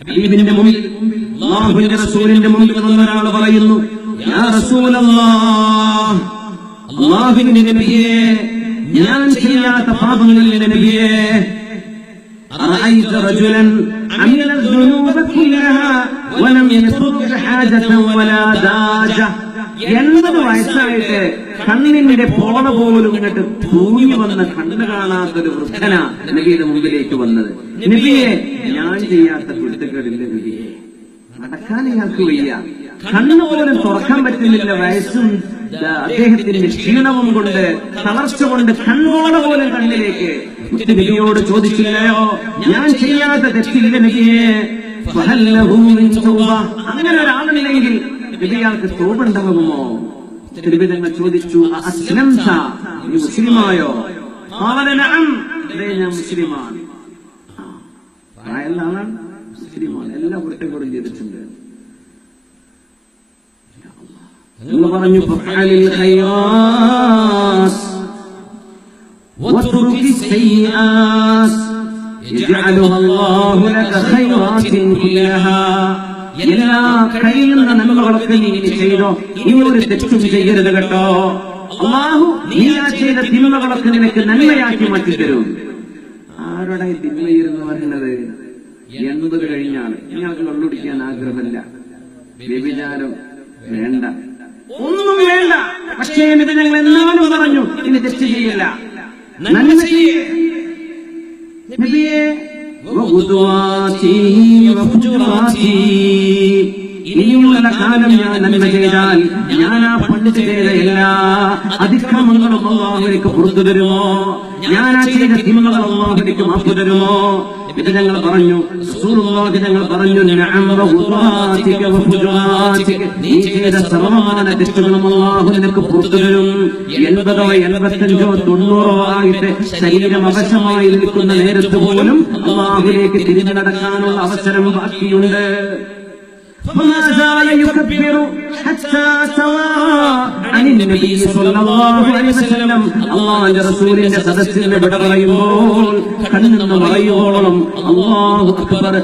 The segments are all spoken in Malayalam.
ഹബീബിന്റെ മുമ്പിൽ അള്ളാഹുവിന്റെ റസൂലിന്റെ മുമ്പിൽ വന്ന ഒരാൾ പറയുന്നു യാ റസൂലല്ലാഹ് അള്ളാഹുവിന്റെ നബിയെ ഞാൻ ചെയ്യാത്ത പാപങ്ങളിൽ നബിയെ أرأيت رجلا عمل الذنوب كلها ولم يترك حاجة ولا داجة എൺപത് വയസ്സായിട്ട് കണ്ണിന്റെ പോള പോലും ഇങ്ങോട്ട് തൂങ്ങി വന്ന കണ്ണ് കാണാത്തൊരു വൃദ്ധന നബിയുടെ മുമ്പിലേക്ക് വന്നത്. നബിയെ ഞാൻ ചെയ്യാത്ത കുരുത്തക്കേടില്ല നബിയെ. നടക്കാൻ ഇയാൾക്ക് വയ്യ. കണ്ണു പോലും തുറക്കാൻ പറ്റുന്നില്ല വയസ്സും അദ്ദേഹത്തിന്റെ ക്ഷീണവും കൊണ്ട് തളർച്ച കൊണ്ട് കണ്ണോട പോലും കണ്ണിലേക്ക്. നബിയോട് ചോദിച്ചില്ലയോ? ഞാൻ ചെയ്യാത്ത തെറ്റില്ല നബിയെ? അങ്ങനെ ഒരാളുണ്ടെങ്കിൽ നബി അയാൾക്ക് തോപുണ്ടാകുമോ തിരുവിധങ്ങൾ ചോദിച്ചു അസ്ലംത നീ മുസ്ലിമായോ ഖാല നഅം അതെ ഞാൻ മുസ്ലിമാണ് ആ, പ്രായമുള്ള ആളാണ് മുസ്ലിമാണ് എല്ലാ കുറ്റങ്ങളും ചെയ്തിട്ടുണ്ട് എന്ന് പറഞ്ഞു ഫഅലിൽ ഖൈറാസ് واترك السيئات يجعلها الله لك خيرات كلها എല്ലാ കഴിയുന്ന നന്മകളൊക്കെ നീ ചെയ്തോ. നീ ഒരു തെറ്റും ചെയ്യരുത് കേട്ടോ. അള്ളാഹു നീ ആ ചെയ്ത തിന്മകളൊക്കെ നിനക്ക് നന്മയാക്കി മാറ്റി തരും ആരുടെ തിന്മയിരുന്നു പറയുന്നത് എൺപത് കഴിഞ്ഞാണ് നിങ്ങൾക്ക് വെള്ളുടിക്കാൻ ആഗ്രഹമില്ല. വ്യഭിചാരം വേണ്ട. ഒന്നും വേണ്ട. പക്ഷേ ഇത് ഞങ്ങൾ എന്നാലും പറഞ്ഞു. ഇനി തെറ്റ് ചെയ്യില്ല. നന്മ ചെയ്യേ. ഇനിയുള്ള കാലം ഞാൻ നന്മ ചെയ്താൽ ഞാൻ ആ പണ്ട് ചെയ്ത എല്ലാ അതിക്രമങ്ങളും പുറത്തു തരുമോ? ഞാൻ ആ ചെയ്ത തിന്മകൾ അള്ളാഹുലേക്ക് മാപ്പ് തരുമോ? ഇത് ഞങ്ങൾ പറഞ്ഞു റസൂലുള്ളാഹി ഞങ്ങൾ പറഞ്ഞു നഅം വഖുദ്വാതിക വഫുജുറാതിക നീ ചെയ്ത സർവമാന തെറ്റുകളും അള്ളാഹു നിനക്ക് പുറത്തു തരും എൺപതോ എൺപത്തഞ്ചോ തൊണ്ണൂറോ ആയിട്ട് ശരീരം അവശമായി നിൽക്കുന്ന നേരത്ത് പോലും അള്ളാഹുലേക്ക് തിരിഞ്ഞു നടക്കാനുള്ള അവസരം ബാക്കിയുണ്ട് فما زال يكبر حتى سوى റസൂലിന്റെ അക്ബർ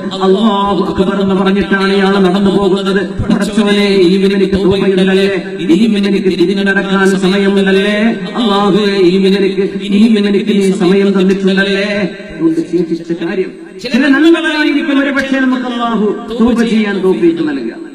അക്ബർ എന്ന് പറഞ്ഞിട്ടാണ് ഇയാൾ നടന്നു പോകുന്നത്. പടച്ചവനെ ഇലിമിനെനിക്ക് ഉപകരണല്ലേ ഇലിമിനെനിക്ക് തിരിഞ്ഞു നടക്കാൻ സമയമില്ലല്ലേ അള്ളാഹുവെ സമയം തന്നിട്ടുണ്ടല്ലേ? അതുകൊണ്ട് കാര്യം ചില നന്മകളായിരിക്കും ഒരു പക്ഷേ നമുക്ക് അള്ളാഹു തൂപ ചെയ്യാൻ തോപ്പിയിട്ട് നൽകുക.